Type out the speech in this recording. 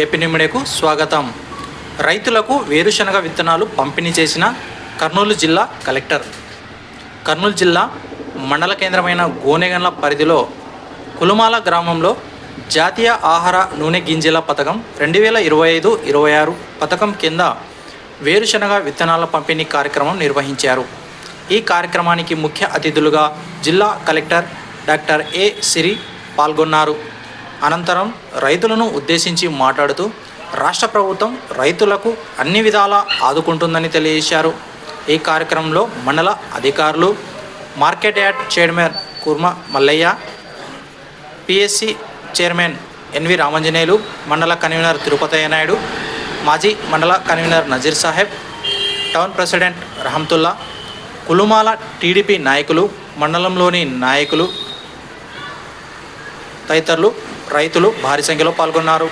AP నిమిడేకు స్వాగతం. రైతులకు వేరుశనగ విత్తనాలు పంపిణీ చేసిన కర్నూలు జిల్లా కలెక్టర్. కర్నూలు జిల్లా మండల కేంద్రమైన గోనెగన్ల పరిధిలో కులుమాల గ్రామంలో జాతీయ ఆహార నూనె గింజల పథకం రెండు వేల ఇరవై ఐదు ఇరవై ఆరు పథకం కింద వేరుశనగ విత్తనాల పంపిణీ కార్యక్రమం నిర్వహించారు. ఈ కార్యక్రమానికి ముఖ్య అతిథులుగా జిల్లా కలెక్టర్ డాక్టర్ ఏ సిరి పాల్గొన్నారు. అనంతరం రైతులను ఉద్దేశించి మాట్లాడుతూ రాష్ట్ర ప్రభుత్వం రైతులకు అన్ని విధాలా ఆదుకుంటుందని తెలియజేశారు. ఈ కార్యక్రమంలో మండల అధికారులు market yard chairman Kurma Mallaiah PSC chairman N V Ramanjaneyulu మండల కన్వీనర్ తిరుపతయ్య నాయుడు మాజీ మండల convener Nazir Saheb town president Rahamtullah Kulumala TDP నాయకులు మండలంలోని నాయకులు తదితరులు రైతులు భారీ సంఖ్యలో పాల్గొన్నారు.